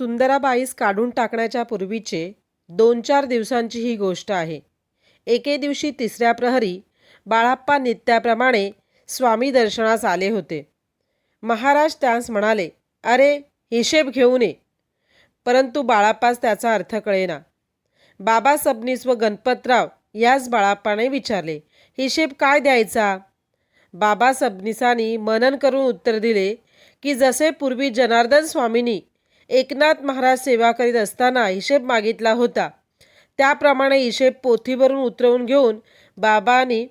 सुंदराबाईस काढून टाकण्याच्या पूर्वीचे दोन चार दिवसांची ही गोष्ट आहे. एके दिवशी तिसऱ्या प्रहरी बाळाप्पा नित्याप्रमाणे स्वामी दर्शनास आले होते. महाराज त्यास म्हणाले अरे हिशेब घेऊन ये परंतु बाळाप्पास त्याचा अर्थ कळेना. बाबा सबनीस व गणपतराव याच बाळाप्पाने विचारले हिशेब काय द्यायचा? बाबा सबनीसांनी मनन करून उत्तर दिले की जसे पूर्वी जनार्दन स्वामींनी एकनाथ महाराज सेवा करीत असताना हिशेब मागितला होता. त्याप्रमाणे हिशेब पोथीवरून उतरवून घेऊन बाबांनी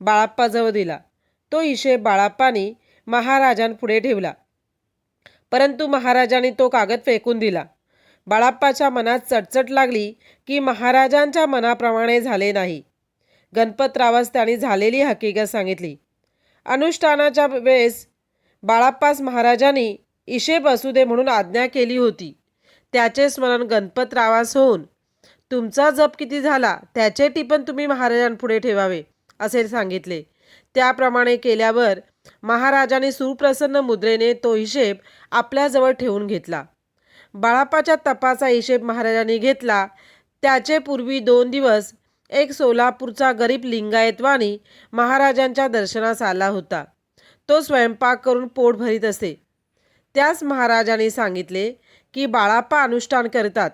बाळाप्पाजवळ दिला. तो हिशेब बाळाप्पानी महाराजांपुढे ठेवला. परंतु महाराजांनी तो कागद फेकून दिला. बाळाप्पाच्या मनात चटचट लागली की महाराजांच्या मनाप्रमाणे झाले नाही. गणपतरावास त्यांनी झालेली हकीकत सांगितली. अनुष्ठानाच्या वेळेस बाळाप्पास महाराजांनी इशेप असू दे म्हणून आज्ञा केली होती. त्याचे स्मरण गणपतरावास होऊन तुमचा जप किती झाला? त्याचे टिपण तुम्ही महाराजांपुढे ठेवावे असे सांगितले. त्याप्रमाणे केल्यावर महाराजांनी सुप्रसन्न मुद्रेने तो हिशेब आपल्याजवळ ठेवून घेतला. बाळापाच्या तपाचा हिशेब महाराजांनी घेतला. त्याचे पूर्वी दोन दिवस एक सोलापूरचा गरीब लिंगायतवाणी महाराजांच्या दर्शनास आला होता. तो स्वयंपाक करून पोट भरीत असे. त्यास महाराजांनी सांगितले की बाळाप्पा अनुष्ठान करतात.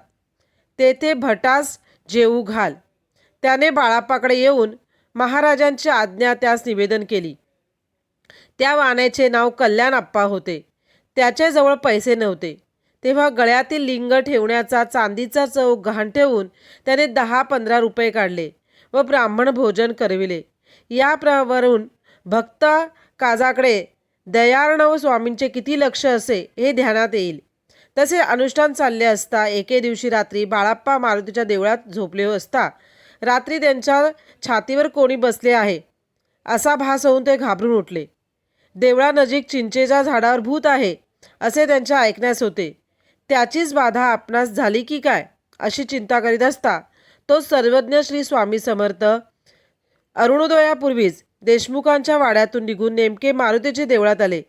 तेथे भटास जेवू घाल. त्याने बाळाप्पाकडे येऊन महाराजांची आज्ञा त्यास निवेदन केली. त्या वाण्याचे नाव कल्याणप्पा होते. त्याच्याजवळ पैसे नव्हते. तेव्हा गळ्यातील लिंग ठेवण्याचा चांदीचा चौक गहाण ठेवून त्याने दहा पंधरा रुपये काढले व ब्राह्मण भोजन करविले. या प्रवरून भक्त काजाकडे दयार्णव स्वामींचे किती लक्ष असे हे ध्यानात येईल. तसे अनुष्ठान चालले असता एके दिवशी रात्री बाळाप्पा मारुतीच्या देवळात झोपले असता रात्री त्यांच्या छातीवर कोणी बसले आहे असा भास होऊन ते घाबरून उठले. देवळानजीक चिंचेच्या झाडावर भूत आहे असे त्यांच्या ऐकण्यास होते. त्याचीच बाधा आपणास झाली की काय अशी चिंता करीत असता तो सर्वज्ञ श्री स्वामी समर्थ अरुणोदयापूर्वीच देशमुखांच्या वाड्यातून निघून नेमके मारुतीचे देवळात आले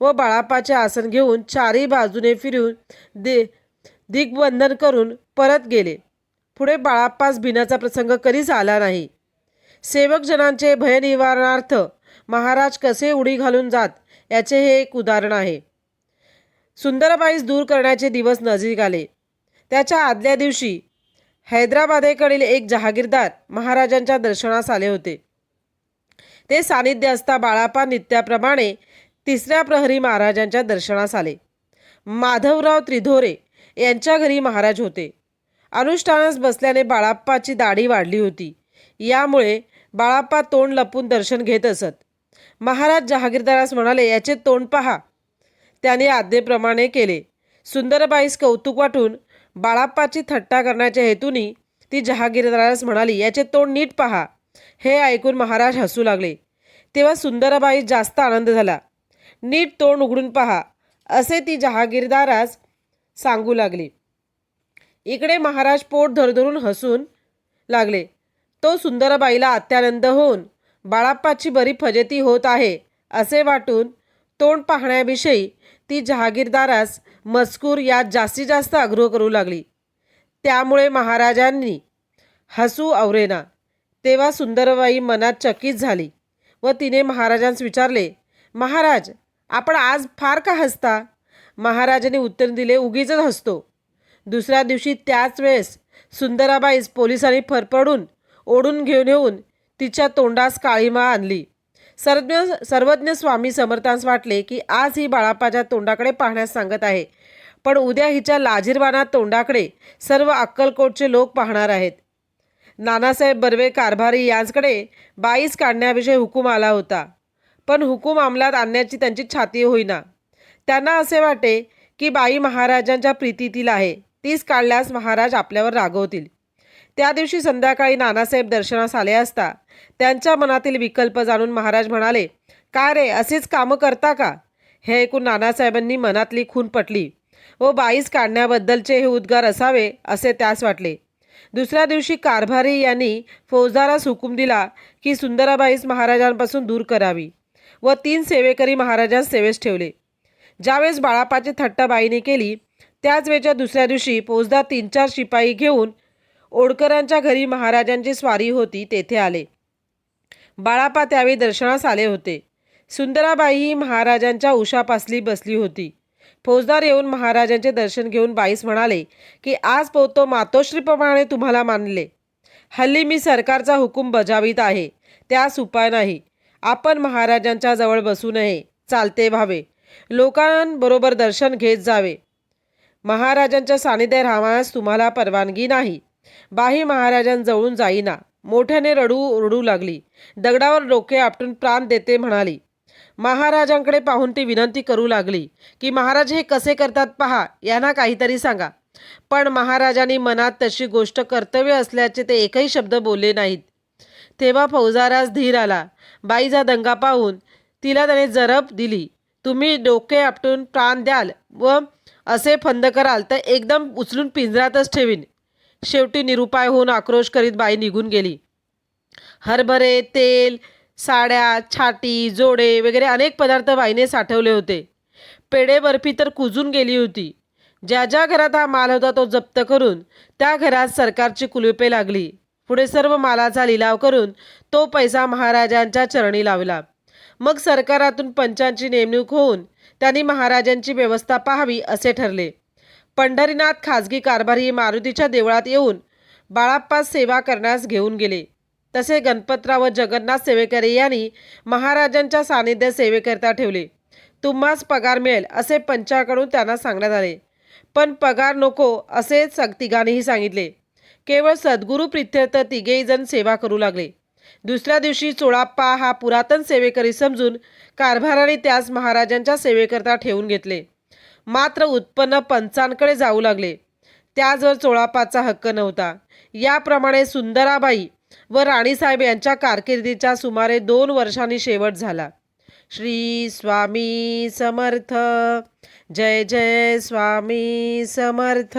व बाळाप्पाचे आसन घेऊन चारही बाजूने फिरून दे दिग्बंधन करून परत गेले. पुढे बाळाप्पास भिण्याचा प्रसंग कधीच आला नाही. सेवकजनांचे भयनिवारणार्थ महाराज कसे उडी घालून जात याचे हे एक उदाहरण आहे. सुंदरबाईस दूर करण्याचे दिवस नजीक आले. त्याच्या आदल्या दिवशी हैदराबादेकडील एक जहागीरदार महाराजांच्या दर्शनास आले होते. ते सानिध्य असता बाळापा नित्याप्रमाणे तिसऱ्या प्रहरी महाराजांच्या दर्शनास आले. माधवराव त्रिधोरे यांच्या घरी महाराज होते. अनुष्ठानास बसल्याने बाळाप्पाची दाढी वाढली होती. यामुळे बाळाप्पा तोंड लपून दर्शन घेत असत. महाराज जहागीरदारास म्हणाले याचे तोंड पहा. त्याने आज्ञेप्रमाणे केले. सुंदरबाईस कौतुक वाटून बाळाप्पाची थट्टा करण्याच्या हेतूनी ती जहागीरदारास म्हणाली याचे तोंड नीट पहा. हे ऐकून महाराज हसू लागले. तेव्हा सुंदरबाई जास्त आनंद झाला. नीट तोंड उघडून पहा असे ती जहागीरदारास सांगू लागली. इकडे महाराज पोट धरधरून हसून लागले. तो सुंदरबाईला अत्यानंद होऊन बाळाप्पाची बरी फजेती होत आहे असे वाटून तोंड पाहण्याविषयी ती जहागीरदारास मजकूर यात जास्तीत जास्त आग्रह करू लागली. त्यामुळे महाराजांनी हसू आवरेना तेव्हा सुंदरबाई मनात चकित झाली व तिने महाराजांस विचारले महाराज आपण आज फार का हसता? महाराजांनी उत्तर दिले उगीच हसतो. दुसऱ्या दिवशी त्याच वेळेस सुंदराबाईस पोलिसांनी फरफडून ओढून घेऊन येऊन तिच्या तोंडास काळीमा आणली. सर्वज्ञ सर्वज्ञ स्वामी समर्थांस वाटले की आज ही बाळापाच्या तोंडाकडे पाहण्यास सांगत आहे. पण उद्या हिच्या लाजीरवाना तोंडाकडे सर्व अक्कलकोटचे लोक पाहणार आहेत. नानासाहेब बर्वे कारभारी यांचकडे बाईस काढण्याविषयी हुकूम आला होता. पण हुकूम अंमलात आणण्याची त्यांची छाती होईना. त्यांना असे वाटे की बाई महाराजांच्या प्रीतीतील आहे. तीच काढल्यास महाराज आपल्यावर रागवतील. त्या दिवशी संध्याकाळी नानासाहेब दर्शनास आले असता त्यांच्या मनातील विकल्प जाणून महाराज म्हणाले का रे असेच कामं करता का? हे ऐकून नानासाहेबांनी मनातली खून पटली व बाईस काढण्याबद्दलचे हे उद्गार असावे असे त्यास वाटले. दुसऱ्या दिवशी कारभारी यांनी फौजदारास हुकूम दिला की सुंदराबाईस महाराजांपासून दूर करावी व तीन सेवेकरी महाराजांस सेवेस ठेवले. ज्यावेळेस बाळापाची थट्टाबाईने केली त्याच वेळच्या दुसऱ्या दिवशी फौजदार तीन चार शिपाई घेऊन ओडकरांच्या घरी महाराजांची स्वारी होती तेथे आले. बाळापा त्यावेळी दर्शनास आले होते. सुंदराबाई ही महाराजांच्या उशापासली बसली होती. फौजदार येऊन महाराजांचे दर्शन घेऊन बाईस म्हणाले की आज पोतो मातोश्रीप्रमाणे तुम्हाला मानले. हल्ली मी सरकारचा हुकूम बजावित आहे. त्यास उपाय नाही. आपण महाराजांच्या जवळ बसू नये. चालते व्हावे. लोकांबरोबर दर्शन घेत जावे. महाराजांच्या सानिध्यात राहण्यास तुम्हाला परवानगी नाही. बाही महाराजांजवळून जाईना. मोठ्याने रडू रडू लागली. दगडावर डोके आपटून प्राण देते म्हणाली. महाराजांकडे पाहून ती विनंती करू लागली की महाराज हे कसे करतात पहा यांना काहीतरी सांगा. पण महाराजांनी मनात तशी गोष्ट कर्तव्य असल्याचे ते एकही शब्द बोलले नाहीत. तेव्हा फौजारास धीर आला. बाईचा दंगा पाहून तिला त्याने जरब दिली. तुम्ही डोके आपटून प्राण द्याल व असे फंद कराल तर एकदम उचलून पिंजरातच ठेवीन. शेवटी निरुपाय होऊन आक्रोश करीत बाई निघून गेली. हरभरे तेल साड्या छाटी जोडे वगैरे अनेक पदार्थ बाईने साठवले होते. पेढे बर्फी तर कुजून गेली होती. ज्या ज्या घरात हा माल होता तो जप्त करून त्या घरात सरकारची कुलुपे लागली. पुढे सर्व मालाचा लिलाव करून तो पैसा महाराजांच्या चरणी लावला. मग सरकारातून पंचांची नेमणूक होऊन त्यांनी महाराजांची व्यवस्था पाहावी असे ठरले. पंढरीनाथ खाजगी कारभारी मारुतीच्या देवळात येऊन बाळाप्पा सेवा करण्यास घेऊन गेले. तसे गणपतराव जगन्नाथ सेवेकरे यांनी महाराजांच्या सानिध्य सेवेकरिता ठेवले. तुम्हास पगार मिळेल असे पंचाकडून त्यांना सांगण्यात आले. पण पगार नको असे सग तिघांनीही सांगितले. केवळ सद्गुरू प्रित्यर्थ तिघेही जण सेवा करू लागले. दुसऱ्या दिवशी चोळाप्पा हा पुरातन सेवेकरी समजून कारभाराने त्यास महाराजांच्या सेवेकरता ठेवून घेतले. मात्र उत्पन्न पंचांकडे जाऊ लागले. त्याचवर चोळाप्पाचा हक्क नव्हता. याप्रमाणे सुंदराबाई व राणीसाहेब यांच्या कारकिर्दीच्या सुमारे दोन वर्षांनी शेवट झाला. श्री स्वामी समर्थ. जय जय स्वामी समर्थ.